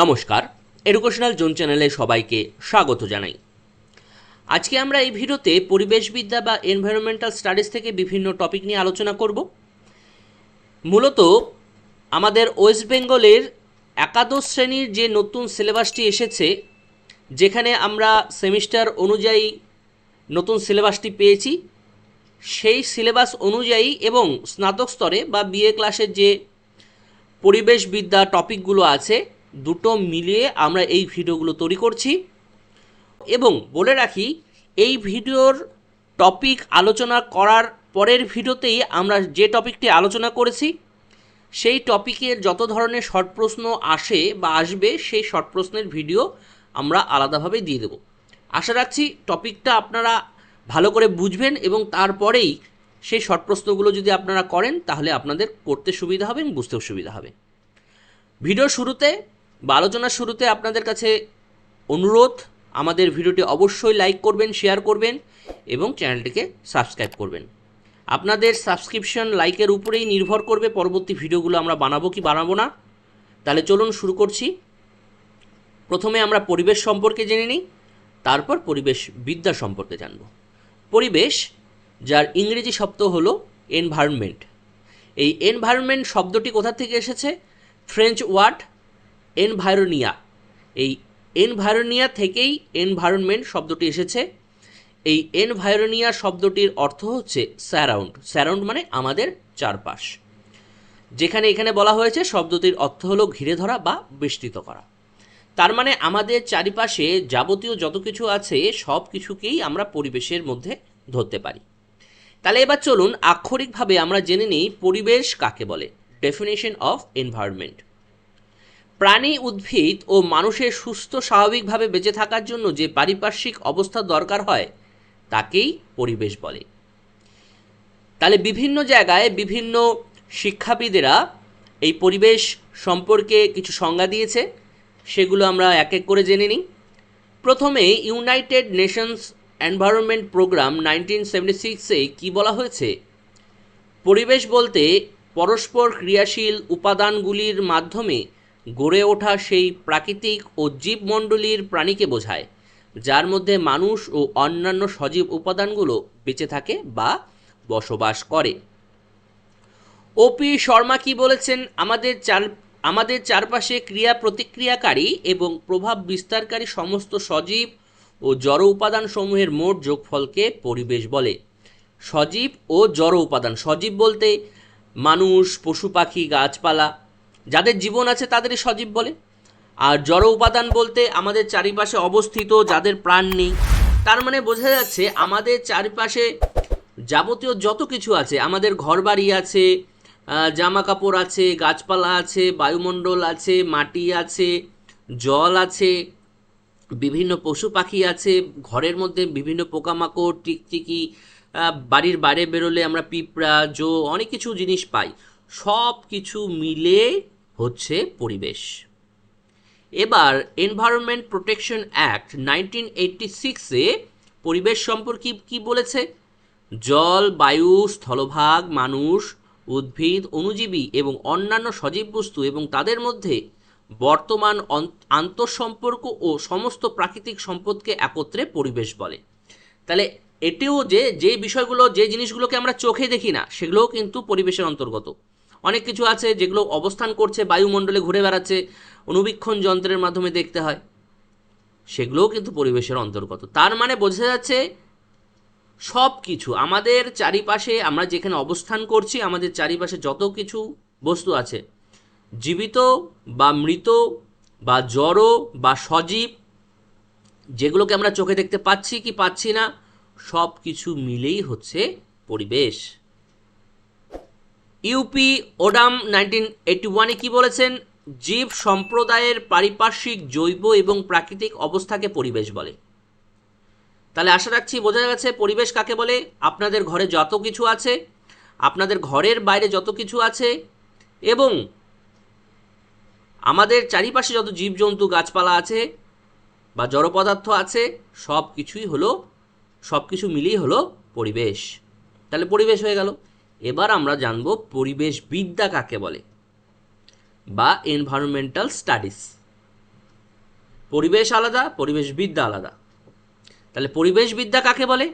নমস্কার educational zone চ্যানেলে সবাইকে স্বাগত জানাই। আজকে আমরা এই ভিডিওতে পরিবেশবিদ্যা বা এনভায়রনমেন্টাল স্টাডিজ থেকে বিভিন্ন টপিক নিয়ে আলোচনা করব। মূলত আমাদের ওয়েস্ট বেঙ্গলের একাদশ শ্রেণির যে নতুন সিলেবাসটি এসেছে, যেখানে আমরা সেমিস্টার অনুযায়ী নতুন সিলেবাসটি পেয়েছি, সেই সিলেবাস অনুযায়ী এবং স্নাতক স্তরে বা বিএ ক্লাসের যে পরিবেশবিদ্যা টপিকগুলো আছে দুটো মিলিয়ে আমরা এই ভিডিওগুলো তৈরি করছি। এবং বলে রাখি, এই ভিডিওর টপিক আলোচনা করার পরের ভিডিওতেই আমরা যে টপিকটি আলোচনা করেছি, সেই টপিকের যত ধরনের শর্ট প্রশ্ন আসে বা আসবে, সেই শর্ট প্রশ্নের ভিডিও আমরা আলাদাভাবে দিয়ে দেবো। আশা রাখছি টপিকটা আপনারা ভালো করে বুঝবেন এবং তারপরেই সেই শর্ট প্রশ্নগুলো যদি আপনারা করেন, তাহলে আপনাদের করতে সুবিধা হবে এবং বুঝতেও সুবিধা হবে। ভিডিও শুরুতে বা আলোচনার শুরুতে আপনাদের কাছে অনুরোধ, আমাদের ভিডিওটি অবশ্যই লাইক করবেন, শেয়ার করবেন এবং চ্যানেলটিকে সাবস্ক্রাইব করবেন। আপনাদের সাবস্ক্রিপশন লাইকের উপরেই নির্ভর করবে পরবর্তী ভিডিওগুলো আমরা বানাবো কি বানাবো না। তাহলে চলুন শুরু করছি। প্রথমে আমরা পরিবেশ সম্পর্কে জেনে নিই, তারপর পরিবেশ বিদ্যা সম্পর্কে জানব। পরিবেশ, যার ইংরেজি শব্দ হলো এনভায়রনমেন্ট এই এনভায়রনমেন্ট শব্দটি কোথা থেকে এসেছে? ফ্রেঞ্চ ওয়ার্ড এনভায়রনিয়া এই এনভায়রনিয়া থেকেই এনভায়রনমেন্ট শব্দটি এসেছে। এই এনভায়রনিয়া শব্দটির অর্থ হচ্ছে স্যারাউন্ড স্যারাউন্ড মানে আমাদের চারপাশ। যেখানে এখানে বলা হয়েছে শব্দটির অর্থ হলো ঘিরে ধরা বা বেষ্টিত করা। তার মানে আমাদের চারিপাশে যাবতীয় যত কিছু আছে সব কিছুকেই আমরা পরিবেশের মধ্যে ধরতে পারি। তাহলে এবার চলুন আক্ষরিকভাবে আমরা জেনে নিই পরিবেশ কাকে বলে। ডেফিনেশন অফ এনভায়রনমেন্ট প্রাণী উদ্ভিদ ও মানুষের সুস্থ স্বাভাবিকভাবে বেঁচে থাকার জন্য যে পারিপার্শ্বিক অবস্থা দরকার হয়, তাকেই পরিবেশ বলে। তাহলে বিভিন্ন জায়গায় বিভিন্ন শিক্ষাবিদেরা এই পরিবেশ সম্পর্কে কিছু সংজ্ঞা দিয়েছে, সেগুলো আমরা এক এক করে জেনে নিই। প্রথমে United Nations Environment Programme nineteen seventy সিক্সে কী বলা হয়েছে? পরিবেশ বলতে পরস্পর ক্রিয়াশীল উপাদানগুলির মাধ্যমে গড়ে ওঠা সেই প্রাকৃতিক ও জীবমণ্ডলীর প্রাণীকে বোঝায়, যার মধ্যে মানুষ ও অন্যান্য সজীব উপাদানগুলো বেঁচে থাকে বা বসবাস করে। ওপি শর্মা কি বলেছেন? আমাদের চার, আমাদের চারপাশে ক্রিয়া প্রতিক্রিয়াকারী এবং প্রভাব বিস্তারকারী সমস্ত সজীব ও জড় উপাদানসমূহের মোট যোগফলকে পরিবেশ বলে। সজীব ও জড় উপাদান, সজীব বলতে মানুষ, পশু পাখি, গাছপালা যাদের জীবন আছে তাদেরই সজীব বলে। আর জড় উপাদান বলতে আমাদের চারিপাশে অবস্থিত যাদের প্রাণ নেই, তার মানে বোঝা যাচ্ছে আমাদের চারিপাশে যাবতীয় যত কিছু আছে, আমাদের ঘরবাড়ি আছে জামা কাপড় আছে, গাছপালা আছে, বায়ুমণ্ডল আছে, মাটি আছে, জল আছে, বিভিন্ন পশু পাখি আছে, ঘরের মধ্যে বিভিন্ন পোকামাকড়, টিকটিকি বাড়ির বাইরে বেরোলে আমরা পিঁপড়া, জো, অনেক কিছু জিনিস পাই। সব কিছু মিলে হচ্ছে পরিবেশ। এবার Environment Protection Act nineteen eighty সিক্সে পরিবেশ সম্পর্কে কি বলেছে? জল, বায়ু, স্থলভাগ, মানুষ, উদ্ভিদ অণুজীবী এবং অন্যান্য সজীব বস্তু এবং তাদের মধ্যে বর্তমান আন্তঃসম্পর্ক ও সমস্ত প্রাকৃতিক সম্পদকে একত্রে পরিবেশ বলে। তাহলে এটিও যে যে বিষয়গুলো, যে জিনিসগুলোকে আমরা চোখে দেখি না, সেগুলোও কিন্তু পরিবেশের অন্তর্গত। অনেক কিছু আছে যেগুলো অবস্থান করছে, বায়ুমণ্ডলে ঘুরে বেড়াচ্ছে, অনুবীক্ষণ যন্ত্রের মাধ্যমে দেখতে হয়। সেগুলোও কিন্তু পরিবেশের অন্তর্গত। তার মানে বোঝা যাচ্ছে সব কিছু আমাদের চারিপাশে আমরা যেখানে অবস্থান করছি, আমাদের চারিপাশে যত কিছু বস্তু আছে, জীবিত বা মৃত বা জড় বা সজীব, যেগুলোকে আমরা চোখে দেখতে পাচ্ছি কি পাচ্ছি না সব কিছু মিলেই হচ্ছে পরিবেশ। ইউপি ওডাম নাইনটিন এইটি ওয়ানে কী বলেছেন? জীব সম্প্রদায়ের পারিপার্শ্বিক, জৈব এবং প্রাকৃতিক অবস্থাকে পরিবেশ বলে। তাহলে আশা রাখছি বোঝা গেছে পরিবেশ কাকে বলে? আপনাদের ঘরে যত কিছু আছে, আপনাদের ঘরের বাইরে যত কিছু আছে এবং আমাদের চারিপাশে যত জীবজন্তু, গাছপালা আছে বা জড় পদার্থ আছে সব কিছুই হলো সব কিছু মিলিয়ে হলো পরিবেশ। তাহলে পরিবেশ হয়ে গেল। এবার আমরা জানব পরিবেশ বিদ্যা কাকে বলে বা এনভায়রনমেন্টাল স্টাডিজ পরিবেশ আলাদা, পরিবেশবিদ্যা আলাদা। তাহলে পরিবেশবিদ্যা কাকে বলে?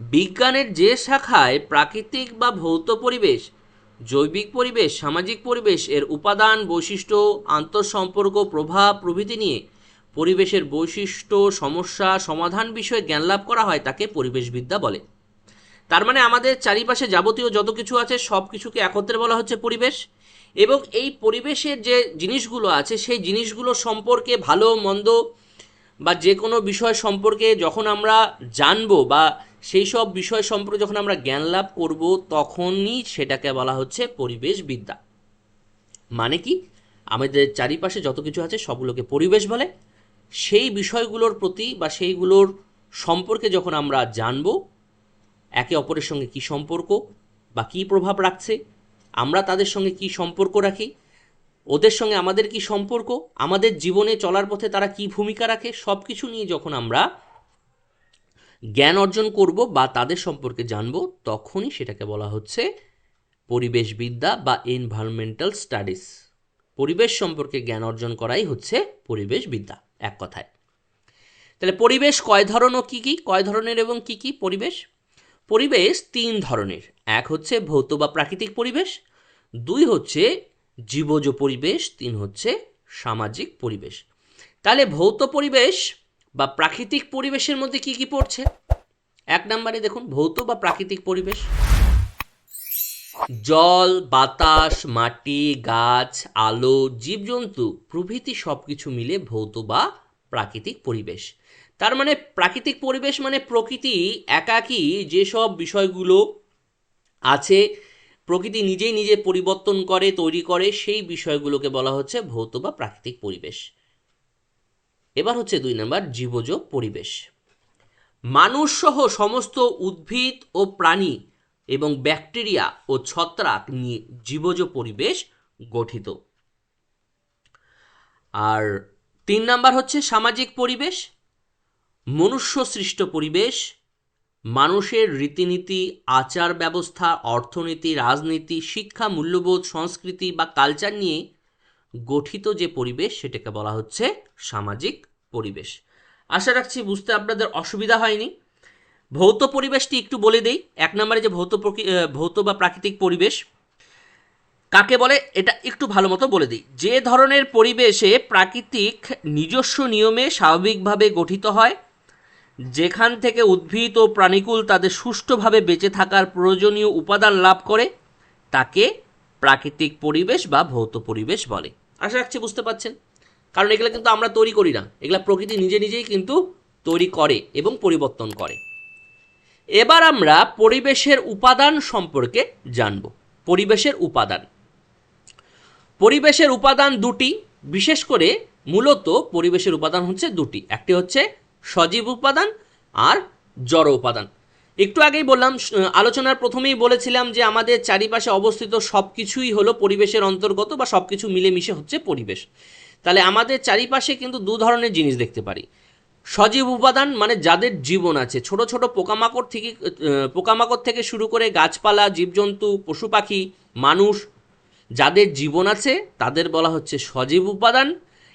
বিজ্ঞানের যে শাখায় প্রাকৃতিক বা ভৌত পরিবেশ, জৈবিক পরিবেশ, সামাজিক পরিবেশ এর উপাদান, বৈশিষ্ট্য, আন্তঃসম্পর্ক, প্রভাব, প্রভৃতি নিয়ে পরিবেশের বৈশিষ্ট্য, সমস্যা, সমাধান বিষয়ে জ্ঞান লাভ করা হয় তাকে পরিবেশবিদ্যা বলে। তার মানে আমাদের চারিপাশে যাবতীয় যত কিছু আছে, সব কিছুকে একত্রে বলা হচ্ছে পরিবেশ। এবং এই পরিবেশের যে জিনিসগুলো আছে, সেই জিনিসগুলো সম্পর্কে ভালো, মন্দ বা যে কোনো বিষয় সম্পর্কে যখন আমরা জানব বা সেই সব বিষয় সম্পর্কে যখন আমরা জ্ঞান লাভ করব, তখনই সেটাকে বলা হচ্ছে পরিবেশবিদ্যা মানে কি? আমাদের চারিপাশে যত কিছু আছে, সবগুলোকে পরিবেশ বলে। সেই বিষয়গুলোর প্রতি বা সেইগুলোর সম্পর্কে যখন আমরা জানব একে অপরের সঙ্গে কি সম্পর্ক বা কি প্রভাব রাখছে? আমরা তাদের সঙ্গে কি সম্পর্ক রাখি? ওদের সঙ্গে আমাদের কি সম্পর্ক? আমাদের জীবনে চলার পথে তারা কি ভূমিকা রাখে? সব কিছু নিয়ে যখন আমরা জ্ঞান অর্জন করব বা তাদের সম্পর্কে জানব, তখনই সেটাকে বলা হচ্ছে পরিবেশবিদ্যা বা এনভায়রনমেন্টাল স্টাডিজ পরিবেশ সম্পর্কে জ্ঞান অর্জন করাই হচ্ছে পরিবেশবিদ্যা, এক কথায়। তাহলে পরিবেশ কয় ধরন ও কী কী? কয় ধরনের এবং কী কী পরিবেশ? পরিবেশ তিন ধরনের। এক হচ্ছে ভৌত বা প্রাকৃতিক পরিবেশ, দুই হচ্ছে জীবজ পরিবেশ, তিন হচ্ছে সামাজিক পরিবেশ। তাহলে ভৌত পরিবেশ বা প্রাকৃতিক পরিবেশের মধ্যে কি কি পড়ছে? এক নম্বরে দেখুন, ভৌত বা প্রাকৃতিক পরিবেশ। জল, বাতাস, মাটি, গাছ, আলো, জীবজন্তু প্রভৃতি সব কিছু মিলে ভৌত বা প্রাকৃতিক পরিবেশ। তার মানে প্রাকৃতিক পরিবেশ মানে প্রকৃতি একাকী যেসব বিষয়গুলো আছে, প্রকৃতি নিজেই নিজে পরিবর্তন করে, তৈরি করে, সেই বিষয়গুলোকে বলা হচ্ছে ভৌত বা প্রাকৃতিক পরিবেশ। এবার হচ্ছে দুই নম্বর, জীবজ পরিবেশ। মানুষ সহ সমস্ত উদ্ভিদ ও প্রাণী এবং ব্যাকটেরিয়া ও ছত্রাক নিয়ে জীবজ পরিবেশ গঠিত। আর তিন নাম্বার হচ্ছে সামাজিক পরিবেশ। মনুষ্য সৃষ্ট পরিবেশ, মানুষের রীতিনীতি আচার ব্যবস্থা অর্থনীতি, রাজনীতি, শিক্ষা, মূল্যবোধ, সংস্কৃতি বা কালচার নিয়ে গঠিত যে পরিবেশ, সেটাকে বলা হচ্ছে সামাজিক পরিবেশ। আশা রাখছি বুঝতে আপনাদের অসুবিধা হয়নি। ভৌত পরিবেশটি একটু বলে দেই। এক নম্বরে যে ভৌত ভৌত বা প্রাকৃতিক পরিবেশ, কাকে বলে? এটা একটু ভালো মতো বলে দিই। যে ধরনের পরিবেশে প্রাকৃতিক নিজস্ব নিয়মে স্বাভাবিকভাবে গঠিত হয় যেখান থেকে উদ্ভিদ ও প্রাণীকুল তাদের সুষ্ঠুভাবে বেঁচে থাকার প্রয়োজনীয় উপাদান লাভ করে, তাকে প্রাকৃতিক পরিবেশ বা ভৌত পরিবেশ বলে। আশা রাখছি বুঝতে পারছেন? কারণ এগুলো কিন্তু আমরা তৈরি করি না। এগুলো প্রকৃতি নিজে নিজেই কিন্তু তৈরি করে এবং পরিবর্তন করে। এবার আমরা পরিবেশের উপাদান সম্পর্কে জানব। পরিবেশের উপাদান। পরিবেশের উপাদান দুটি, বিশেষ করে মূলত পরিবেশের উপাদান হচ্ছে দুটি। একটি হচ্ছে সজীব উপাদান আর জড় উপাদান। একটু আগেই বললাম আলোচনার প্রথমেই বলেছিলাম যে আমাদের চারিপাশে অবস্থিত সব কিছুই হলো পরিবেশের অন্তর্গত বা সব কিছু মিলেমিশে হচ্ছে পরিবেশ। তাহলে আমাদের চারিপাশে কিন্তু দু ধরনের জিনিস দেখতে পারি। সজীব উপাদান মানে যাদের জীবন আছে। ছোট ছোট পোকামাকড় থেকে পোকামাকড় থেকে শুরু করে গাছপালা, জীবজন্তু, পশু পাখি, মানুষ যাদের জীবন আছে, তাদের বলা হচ্ছে সজীব উপাদান।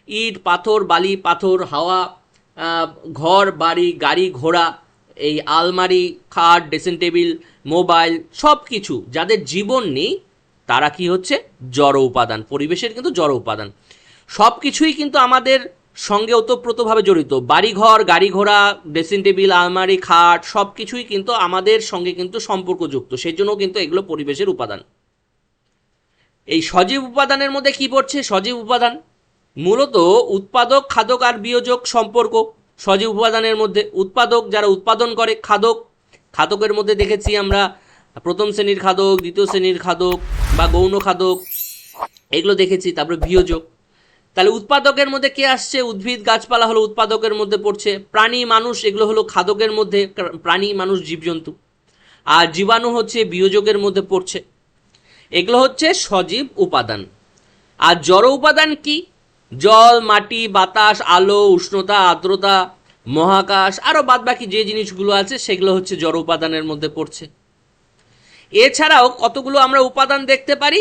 ইট, পাথর, বালি, পাথর, হাওয়া ঘর, বাড়ি, গাড়ি, ঘোড়া, এই আলমারি, খাট, ড্রেসিং টেবিল, মোবাইল সব কিছু যাদের জীবন নেই, তারা কি হচ্ছে? জড় উপাদান, পরিবেশের কিন্তু জড় উপাদান। সব কিছুই কিন্তু আমাদের সঙ্গে ওতপ্রোতভাবে জড়িত। বাড়িঘর গাড়ি ঘোড়া ড্রেসিং টেবিল, আলমারি, খাট সব কিছুই কিন্তু আমাদের সঙ্গে কিন্তু সম্পর্কযুক্ত। সেই জন্য কিন্তু এগুলো পরিবেশের উপাদান। এই সজীব উপাদানের মধ্যে কি পড়ছে? সজীব উপাদান? মূলত উৎপাদক, খাদক আর বিয়োজক সম্পর্ক। সজীব উপাদানের মধ্যে উৎপাদক যারা উৎপাদন করে, খাদক। খাদকের মধ্যে দেখেছি আমরা প্রথম শ্রেণির খাদক, দ্বিতীয় শ্রেণির খাদক বা গৌণ খাদক। এগুলো দেখেছি, তারপরে বিয়োজক। তাহলে উৎপাদকের মধ্যে কে আসছে? উদ্ভিদ, গাছপালা হলো উৎপাদকের মধ্যে পড়ছে। প্রাণী, মানুষ, এগুলো হলো খাদকের মধ্যে প্রাণী, মানুষ, জীবজন্তু। আর জীবাণু হচ্ছে বিয়োজকের মধ্যে পড়ছে। এগুলো হচ্ছে সজীব উপাদান। আর জড় উপাদান কি? জল, মাটি, বাতাস, আলো, উষ্ণতা, আর্দ্রতা, মহাকাশ আরও বাদবাকি যে জিনিসগুলো আছে, সেগুলো হচ্ছে জড় উপাদানের মধ্যে পড়ছে। এছাড়াও কতগুলো আমরা উপাদান দেখতে পারি?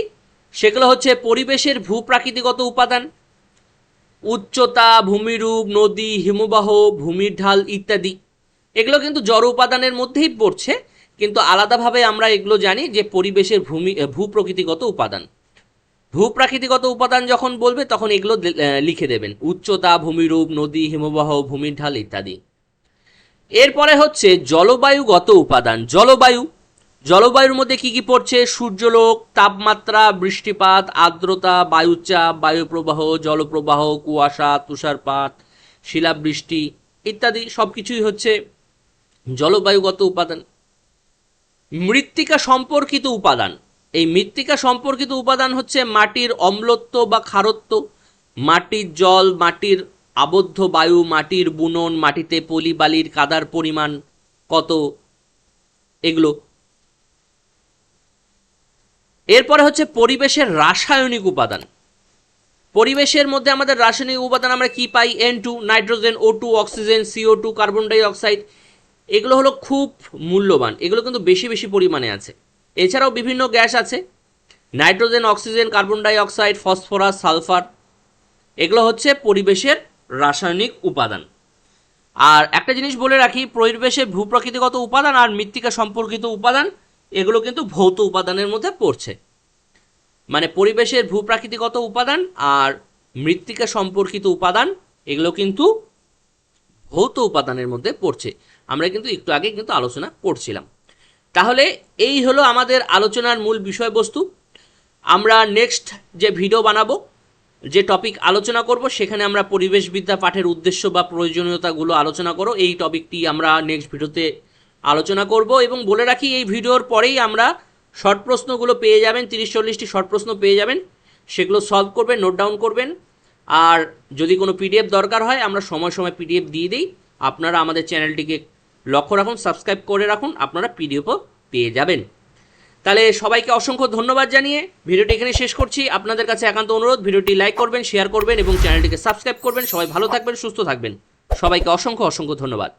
সেগুলো হচ্ছে পরিবেশের ভূপ্রাকৃতিগত উপাদান। উচ্চতা, ভূমিরূপ, নদী, হিমবাহ, ভূমির ঢাল ইত্যাদি। এগুলো কিন্তু জড় উপাদানের মধ্যেই পড়ছে, কিন্তু আলাদাভাবে আমরা এগুলো জানি যে পরিবেশের ভূমি, ভূপ্রকৃতিগত উপাদান। ভূপ্রাকৃতিগত উপাদান যখন বলবে, তখন এগুলো লিখে দেবেন। উচ্চতা, ভূমিরূপ, নদী, হিমবাহ, ভূমির ঢাল ইত্যাদি। এরপরে হচ্ছে জলবায়ুগত উপাদান। জলবায়ু। জলবায়ুর মধ্যে কি কি পড়ছে? সূর্যলোক, তাপমাত্রা, বৃষ্টিপাত, আর্দ্রতা, বায়ুচাপ, বায়ুপ্রবাহ, জলপ্রবাহ, কুয়াশা, তুষারপাত, শিলাবৃষ্টি ইত্যাদি সব কিছুই হচ্ছে জলবায়ুগত উপাদান। মৃত্তিকা সম্পর্কিত উপাদান। এই মৃত্তিকা সম্পর্কিত উপাদান হচ্ছে মাটির অম্লত্ব বা ক্ষারত্ব মাটির জল, মাটির আবদ্ধ বায়ু, মাটির বুনন, মাটিতে পলি বালির কাদার পরিমাণ কত? এগুলো। এরপরে হচ্ছে পরিবেশের রাসায়নিক উপাদান। পরিবেশের মধ্যে আমাদের রাসায়নিক উপাদান আমরা কি পাই? N two nitrogen O two oxygen CO two carbon dioxide এগুলো হলো খুব মূল্যবান। এগুলো কিন্তু বেশি বেশি পরিমাণে আছে। এছাড়াও বিভিন্ন গ্যাস আছে। Nitrogen, oxygen, carbon dioxide, phosphorus, sulphur. এগুলো হচ্ছে পরিবেশের রাসায়নিক উপাদান। আর একটা জিনিস বলে রাখি পরিবেশের ভূপ্রকৃতিগত উপাদান আর মৃত্তিকা সম্পর্কিত উপাদান, এগুলো কিন্তু ভৌত উপাদানের মধ্যে পড়ছে। মানে পরিবেশের ভূপ্রাকৃতিগত উপাদান আর মৃত্তিকা সম্পর্কিত উপাদান, এগুলো কিন্তু ভৌত উপাদানের মধ্যে পড়ছে। আমরা কিন্তু একটু আগে কিন্তু আলোচনা করছিলাম। তাহলে এই হলো আমাদের আলোচনার মূল বিষয়বস্তু। আমরা নেক্সট যে ভিডিও বানাবো, যে টপিক আলোচনা করব, সেখানে আমরা পরিবেশবিদ্যা পাঠের উদ্দেশ্য বা প্রয়োজনীয়তাগুলো আলোচনা করো। এই টপিকটি আমরা নেক্সট ভিডিওতে আলোচনা করব এবং বলে রাখি, এই ভিডিওর পরেই আমরা শর্ট প্রশ্নগুলো পেয়ে যাবেন, তিরিশ চল্লিশটি শর্ট প্রশ্ন পেয়ে যাবেন। সেগুলো সলভ করবেন নোট ডাউন করবেন। আর যদি কোনো পিডিএফ দরকার হয়, আমরা সময় সময় পিডিএফ দিয়ে দিই। আপনারা আমাদের চ্যানেলটিকে লক্ষ্য রাখুন সাবস্ক্রাইব করে রাখুন, আপনারা পিডিএফও পেয়ে যাবেন। তাহলে সবাইকে অসংখ্য ধন্যবাদ জানিয়ে ভিডিওটি এখানে শেষ করছি। আপনাদের কাছে একান্ত অনুরোধ, ভিডিওটি লাইক করবেন শেয়ার করবেন এবং চ্যানেলটিকে সাবস্ক্রাইব করবেন। সবাই ভালো থাকবেন, সুস্থ থাকবেন। সবাইকে অসংখ্য অসংখ্য ধন্যবাদ।